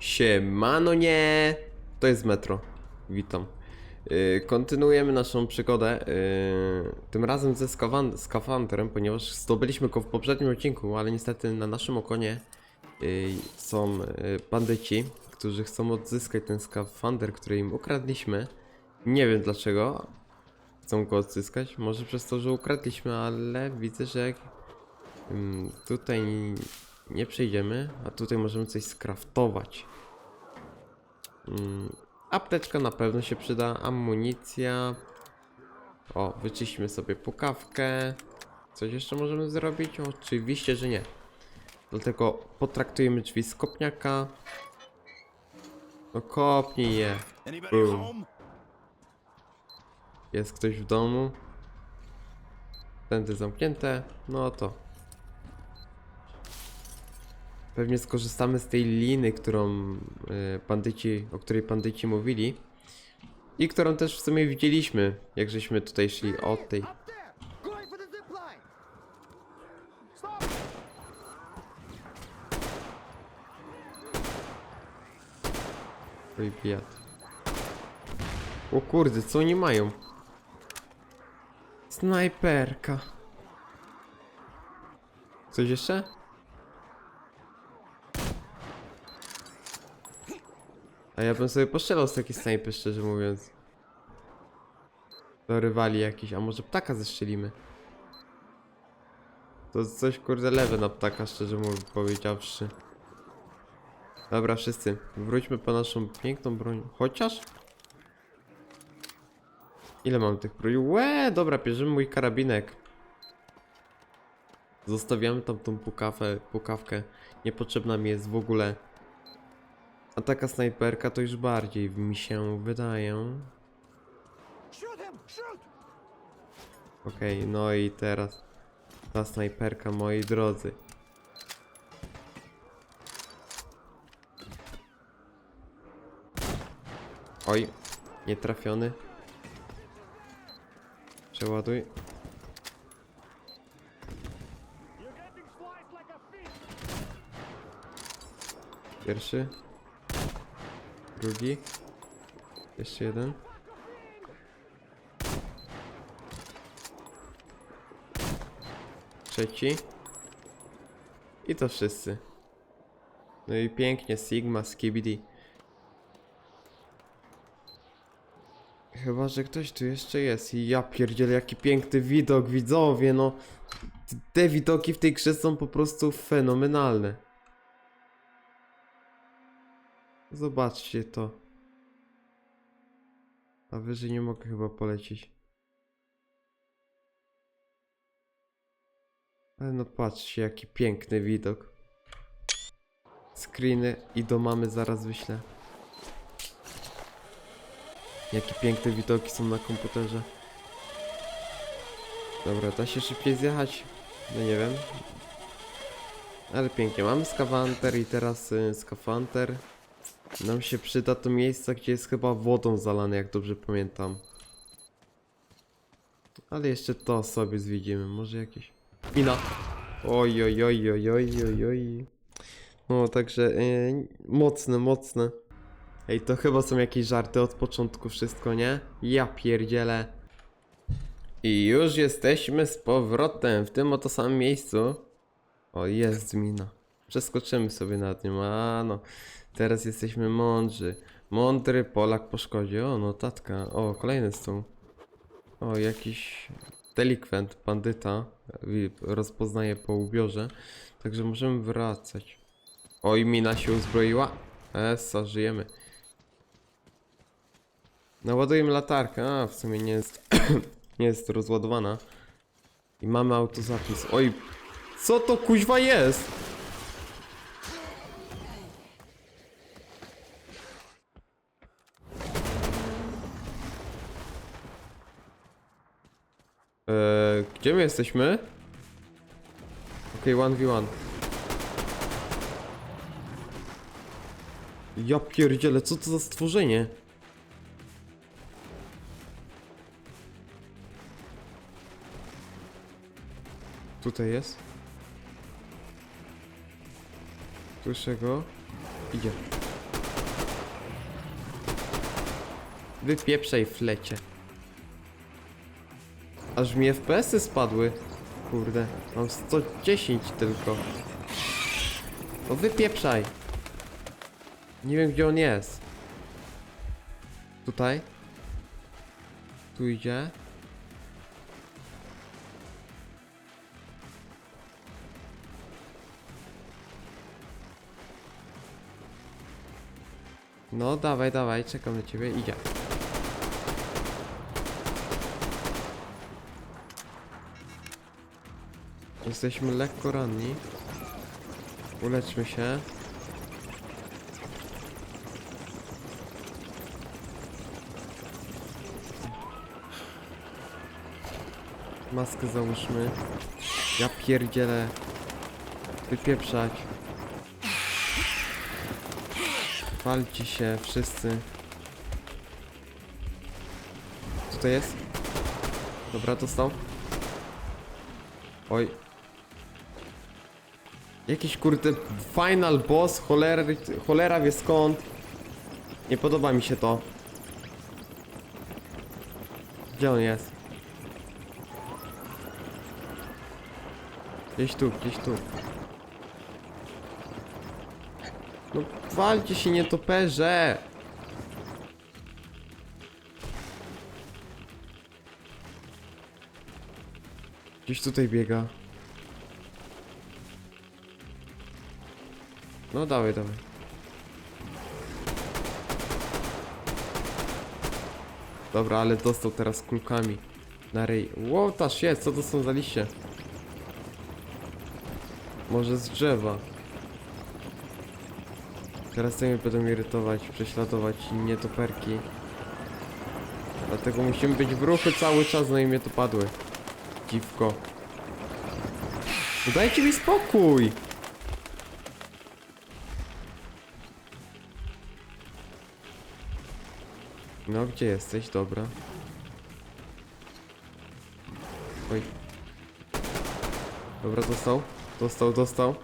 Siemano nie! To jest metro. Witam. Yy, kontynuujemy naszą przygodę. Yy, tym razem ze skawan- skafandrem, ponieważ zdobyliśmy go w poprzednim odcinku, ale niestety na naszym okonie yy, są yy, bandyci, którzy chcą odzyskać ten skafander, który im ukradliśmy. Nie wiem dlaczego chcą go odzyskać. Może przez to, że ukradliśmy, ale widzę, że Ym, tutaj nie przejdziemy, a tutaj możemy coś skraftować. Ym, apteczka na pewno się przyda, amunicja. O, wyczyścimy sobie pukawkę. Coś jeszcze możemy zrobić? Oczywiście, że nie. Dlatego potraktujemy drzwi z kopniaka. No kopnij je. Boom. Jest ktoś w domu. Tędy zamknięte. No to. Pewnie skorzystamy z tej liny, którą y, bandyci, o której bandyci mówili. I którą też w sumie widzieliśmy, jak żeśmy tutaj szli od tej. Oj, biat. O kurde, co oni mają? Snajperka. Coś jeszcze? A ja bym sobie postrzelał z takiej snajpy, szczerze mówiąc. Do rywali jakiś, a może ptaka zestrzelimy? To coś kurde lewe na ptaka, szczerze mówiąc, powiedziawszy. Dobra, wszyscy, wróćmy po naszą piękną broń. Chociaż? Ile mam tych broni? Łe, dobra, bierzemy mój karabinek. Zostawiamy tam tą pukawę, pukawkę. Niepotrzebna mi jest w ogóle. A taka snajperka to już bardziej mi się wydaje. Okej, no i teraz ta snajperka, moi drodzy. Oj. Przeładuj. Like a fish! Pierwszy. Drugi. Jeszcze jeden. Trzeci. I to wszyscy. No i pięknie, Sigma, Skibidi. Chyba, że ktoś tu jeszcze jest. I ja pierdzielę, jaki piękny widok, widzowie, no. Te widoki w tej grze są po prostu fenomenalne. Zobaczcie to. A wyżej nie mogę chyba polecieć. Ale no patrzcie, jaki piękny widok. Screeny i do mamy zaraz wyślę. Jakie piękne widoki są na komputerze. Dobra, da się szybciej zjechać? No nie wiem. Ale pięknie, mamy skafanter i teraz y, skafanter. Nam się przyda to miejsce, gdzie jest chyba wodą zalane, jak dobrze pamiętam. Ale jeszcze to sobie zwiedzimy, może jakieś... Mina! Oj, oj, oj, oj, oj, oj, oj. No, także yy, mocne, mocne. Ej, to chyba są jakieś żarty od początku wszystko, nie? Ja pierdzielę. I już jesteśmy z powrotem w tym oto samym miejscu. O, jest mina. Przeskoczymy sobie nad nią, a no. Teraz jesteśmy mądrzy. Mądry Polak po szkodzie. O, notatka. O, kolejny stół. O, jakiś delikwent, bandyta. Rozpoznaje po ubiorze. Także możemy wracać. Oj, mina się uzbroiła. Esa, żyjemy. Naładujemy latarkę. A, w sumie nie jest, nie jest rozładowana. I mamy autozapis. Oj, co to kuźwa jest? Eee, gdzie my jesteśmy? Okej, okay, 1v1. Ja pierdzielę, co to za stworzenie? Tutaj jest. Słyszę go. Idzie. Wypieprzaj flecie. Aż mi FPS-y spadły. Kurde, mam 110 tylko. No wypieprzaj. Nie wiem gdzie on jest. Tutaj? Tu idzie? No dawaj, dawaj, czekam na ciebie, idzie. Jesteśmy lekko ranni. Uleczmy się. Maskę załóżmy. Ja pierdzielę. Wypieprzać. Walcie się wszyscy. Co to jest? Dobra, dostał. Oj. Jakiś kurde final boss, cholera, cholera wie skąd. Nie podoba mi się to. Gdzie on jest? Gdzieś tu, gdzieś tu. No walcie się nietoperze! Gdzieś tutaj biega. No dawaj, dawaj. Dobra, ale dostał teraz kulkami. Na rej. Łotasz jest, co to są za liście? Może z drzewa. Teraz te mnie będą irytować, prześladować nietoperki. Dlatego musimy być w ruchu cały czas, no i mnie to padły. Dziwko. No Dajcie mi spokój! No, gdzie jesteś? Dobra. Oj. Dobra, dostał. Dostał, dostał.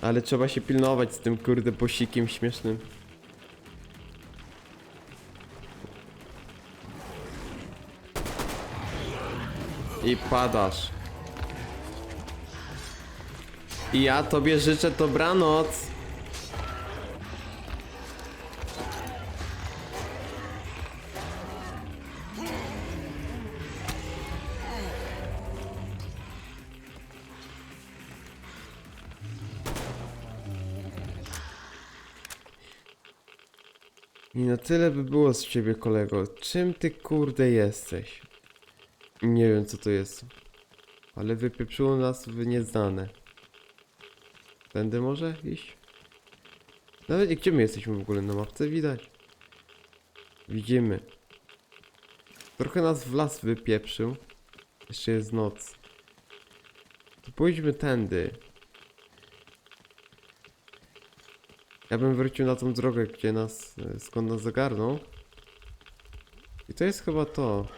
Ale trzeba się pilnować z tym kurde bosikiem śmiesznym. I padasz. I ja tobie życzę dobranoc. Tyle by było z ciebie, kolego. Czym ty kurde jesteś? Nie wiem co to jest. Ale wypieprzyło nas w nieznane. Tędy może iść? Nawet i gdzie my jesteśmy w ogóle na mapce? Widać. Widzimy. Trochę nas w las wypieprzył. Jeszcze jest noc. To pójdźmy tędy. Ja bym wrócił na tą drogę, gdzie nas, e, skąd nas zagarnął. I to jest chyba to.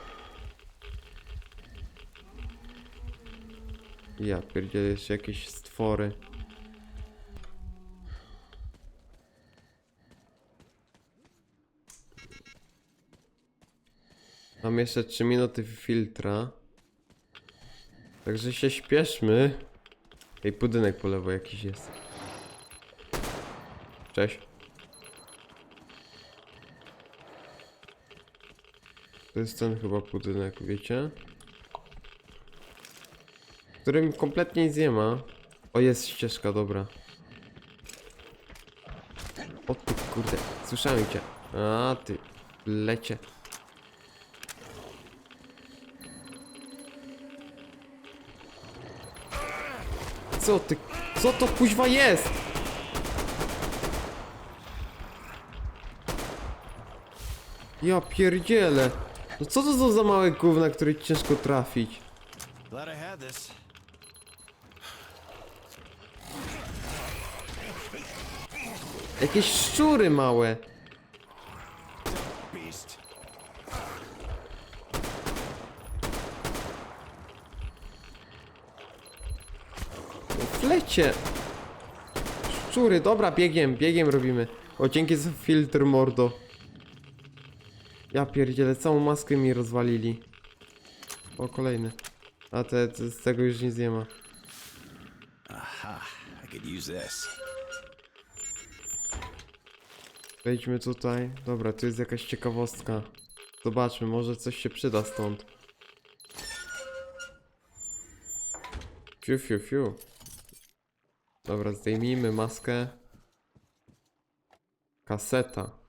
Ja pierdzielę jeszcze jakieś stwory. Mam jeszcze 3 minuty filtra. Także się śpieszmy. Ej, budynek po lewo jakiś jest. Cześć. To jest ten chyba budynek, wiecie? W którym kompletnie nic nie ma. O, jest ścieżka, dobra. O ty kurde, słyszałem cię. A ty, lecie. Co ty, co to kuźwa jest? Ja pierdzielę. No co to są za małe gówna, które ciężko trafić? Jakieś szczury małe. Beast. W lecie. Szczury, dobra, biegiem, biegiem robimy. O, dzięki za filtr, mordo. Ja pierdzielę, całą maskę mi rozwalili. O, kolejny. A te, te, z tego już nic nie ma. Aha, I could use this. Wejdźmy tutaj. Dobra, tu jest jakaś ciekawostka. Zobaczmy, może coś się przyda stąd. Fiu, fiu, fiu. Dobra, zdejmijmy maskę. Kaseta.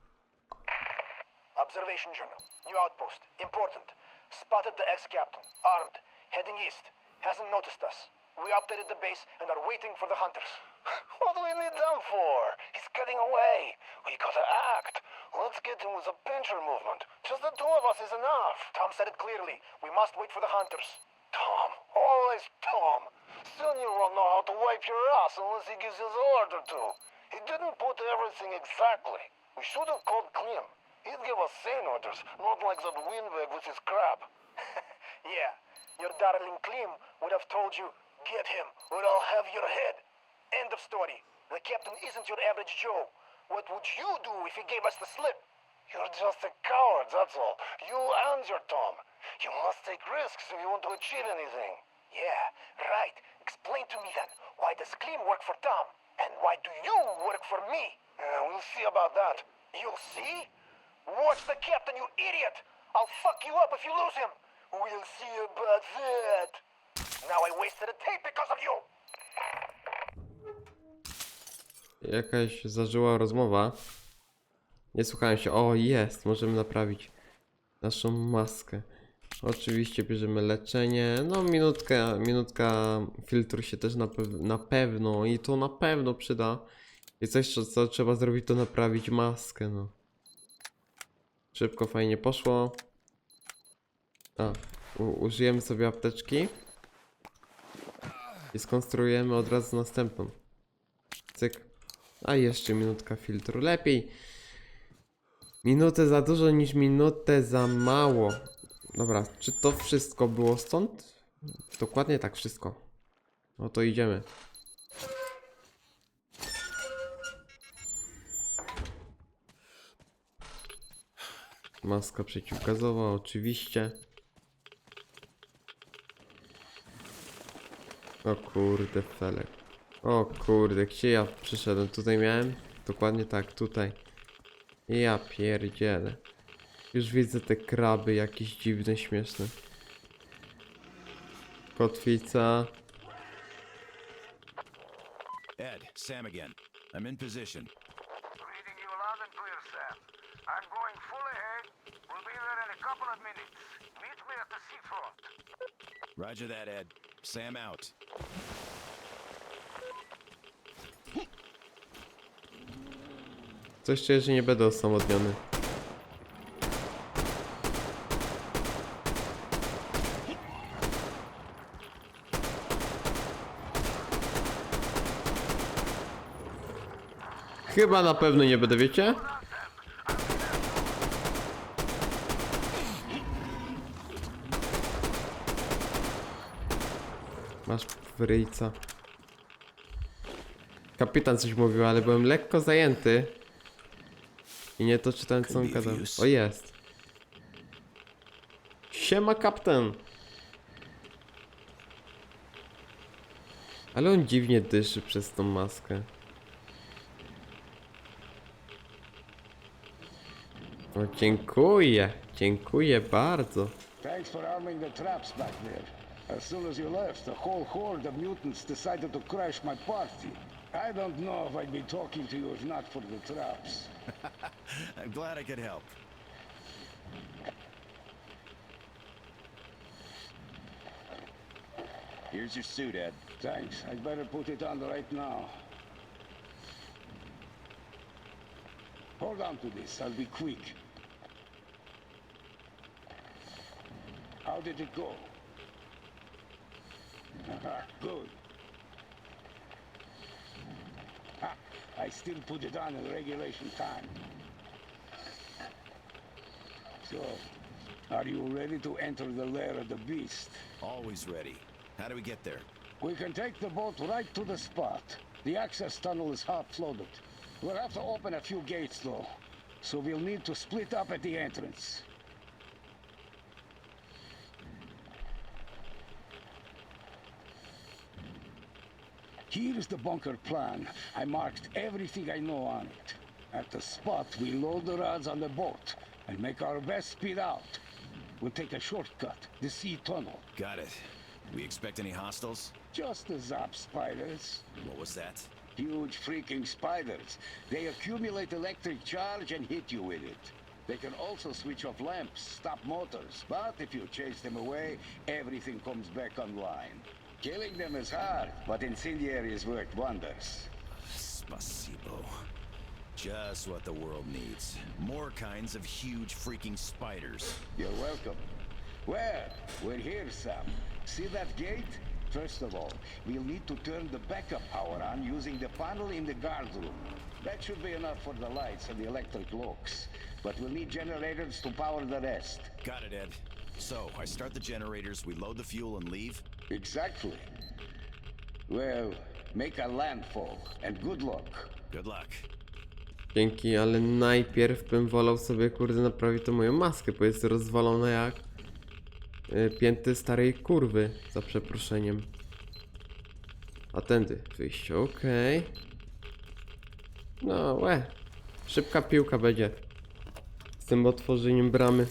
We gotta act. Let's get him with a pincher movement. Just the two of us is enough. Tom said it clearly. We must wait for the hunters. Tom. Always Tom. Soon you won't know how to wipe your ass unless he gives you the order to. He didn't put everything exactly. We should have called Klim. He'd give us sane orders, not like that windbag with his crap. yeah, your darling Klim would have told you, get him, or I'll have your head. End of story. The captain isn't your average Joe. What would you do if he gave us the slip? You're just a coward, that's all. You and your Tom. You must take risks if you want to achieve anything. Yeah, right. Explain to me then, why does Klim work for Tom? And why do you work for me? Uh, we'll see about that. You'll see? Watch the captain, you idiot! I'll fuck you up if you lose him! We'll see about that! Now I wasted a tape because of you! Jakaś zażyła rozmowa. Nie słuchałem się. O, jest! Możemy naprawić naszą maskę. Oczywiście bierzemy leczenie. No, minutka, minutka filtru się też na, pew- na pewno i to na pewno przyda. I coś, co, co trzeba zrobić, to naprawić maskę, no. Szybko, fajnie poszło. A, użyjemy sobie apteczki. I skonstruujemy od razu następną. Cyk. A jeszcze minutka filtru. Lepiej. Minutę za dużo niż minutę za mało. Dobra, czy to wszystko było stąd? Dokładnie tak, wszystko. No to idziemy. Maska przeciwgazowa, oczywiście. O kurde, felek. O kurde, gdzie ja przyszedłem? Tutaj miałem? Dokładnie tak, tutaj. Ja pierdzielę. Już widzę te kraby jakieś dziwne, śmieszne. Kotwica. Ed, Sam again. I'm in position. Reading you loud and clear, Sam. I'm going full ahead. We'll be there in a couple of minutes. Meet me at the seafront. Roger that, Ed. Sam out. Coś czuję, że nie będę osamotniony. Chyba na pewno nie będę, wiecie? Masz w ryjca. Kapitan coś mówił, ale byłem lekko zajęty. I nie to czytałem co on gadał. O jest. Siema kapitan. Ale on dziwnie dyszy przez tą maskę. O, dziękuję. Dziękuję bardzo. Thanks for arming the traps back there. As soon as you left, the whole horde of mutants decided to crash my party. I don't know if I'd be talking to you if not for the traps. I'm glad I could help. Here's your suit, Ed. Thanks. I'd better put it on right now. Hold on to this. I'll be quick. How did it go? Good. I still put it on in regulation time. So, are you ready to enter the lair of the beast? Always ready. How do we get there? We can take the boat right to the spot. The access tunnel is half flooded. We'll have to open a few gates though, so we'll need to split up at the entrance. Here's the bunker plan. I marked everything I know on it. At the spot, we load the rods on the boat and make our best speed out. We'll take a shortcut, the sea tunnel. Got it. We expect any hostiles? Just the zap spiders. What was that? Huge freaking spiders. They accumulate electric charge and hit you with it. They can also switch off lamps, stop motors, but if you chase them away, everything comes back online. Killing them is hard, but incendiaries work wonders. Spasibo. Just what the world needs. More kinds of huge freaking spiders. You're welcome. Well, we're here, Sam. See that gate? First of all, we'll need to turn the backup power on using the panel in the guard room. That should be enough for the lights and the electric locks. But we'll need generators to power the rest. Got it, Ed. So, I start the generators, we load the fuel and leave? Exactly. Well, make a landfall, and good luck. Good luck. Dzięki, ale najpierw bym wolał sobie kurde naprawić tą moją maskę, bo jest rozwalona jak y, pięty starej kurwy, za przeproszeniem. A tędy wyjście, okej. No łe, szybka piłka będzie z tym otworzeniem bramy.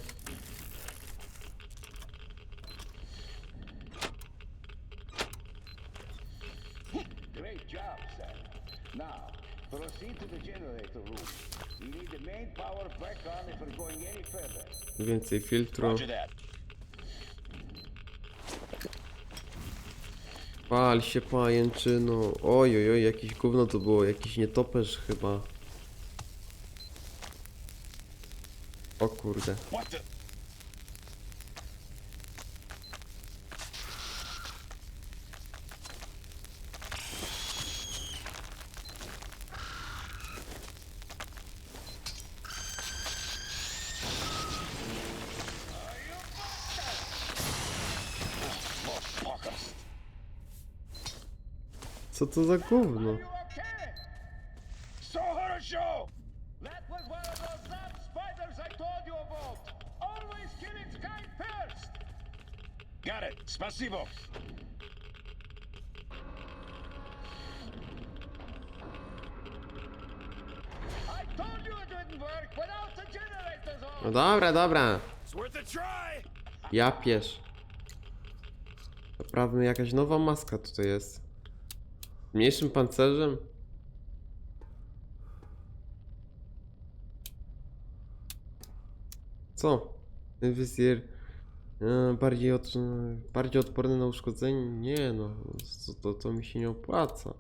Great job, Sam. Now, proceed to the generator room. We need the main power back on if we're going any further. Więcej filtru. Pal się pajęczyno. Oj, oj, oj, jakiś gówno to było, jakiś nietoperz chyba. O kurde. You it wouldn't work without the generators No dobra, dobra. Ja piesz. Naprawdę jakaś nowa maska tutaj jest. Mniejszym pancerzem? Co? Wizjer e, bardziej, od, bardziej odporny na uszkodzenie? Nie no, to, to, to mi się nie opłaca.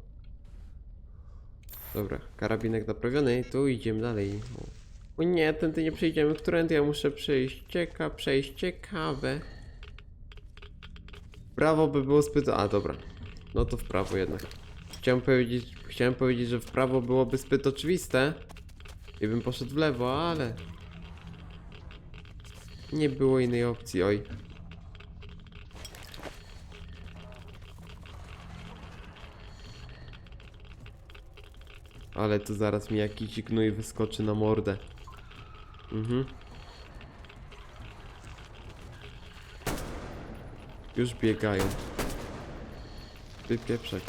Dobra, karabinek naprawiony, tu idziemy dalej. O nie, tędy nie przejdziemy, którędy ja muszę przejść? Cieka, przejść, ciekawe. Prawo by było zbyt... A, dobra. No to w prawo jednak. Chciałem powiedzieć, chciałem powiedzieć, że w prawo byłoby zbyt oczywiste. I bym poszedł w lewo, ale... Nie było innej opcji, oj. Ale tu zaraz mi jakiś gnój wyskoczy na mordę. Mhm. Już biegają. Wypieprzaj.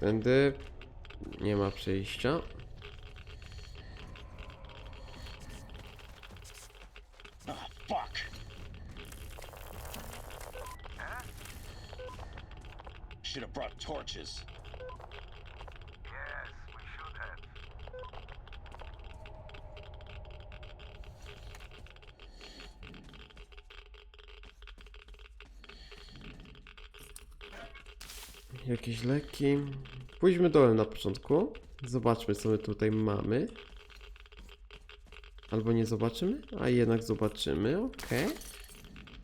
Tędy nie ma przejścia. Pójdźmy dołem na początku. Zobaczmy, co my tutaj mamy. Albo nie zobaczymy? A jednak zobaczymy, okej.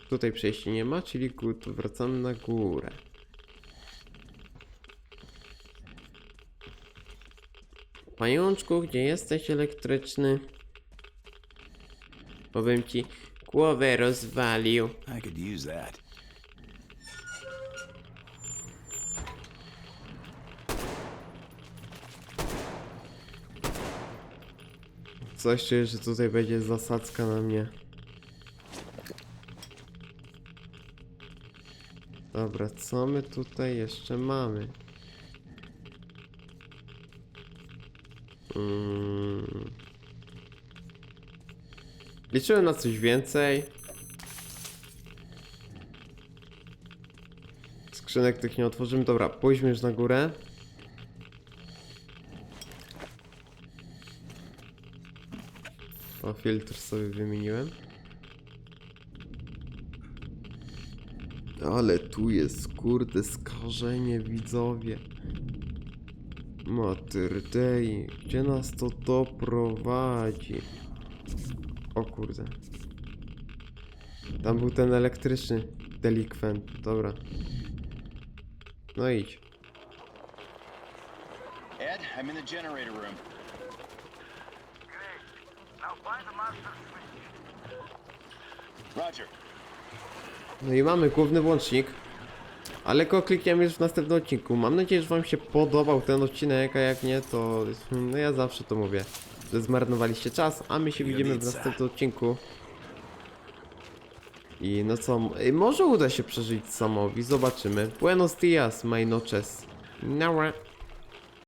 Tutaj przejścia nie ma, czyli good. Wracamy na górę. Pajączku, gdzie jesteś elektryczny? Powiem ci, głowę rozwalił. I could use that. Coś czuję, że tutaj będzie zasadzka na mnie. Dobra, co my tutaj jeszcze mamy? Mm. Liczyłem na coś więcej. Skrzynek tych nie otworzymy. Dobra, pójdźmy już na górę. Filtr sobie wymieniłem. Ale tu jest kurde skażenie widzowie. Materdei, gdzie nas to doprowadzi? O kurde. Tam był ten elektryczny delikwent, dobra. No idź. Ed, I'm in the generator room. No i mamy główny włącznik. Ale go klikniemy już w następnym odcinku. Mam nadzieję, że wam się podobał ten odcinek, a jak nie, to no ja zawsze to mówię, że zmarnowaliście czas, a my się widzimy w następnym odcinku. I no co, y, może uda się przeżyć samowi, zobaczymy. Buenos dias, my noches. Nara.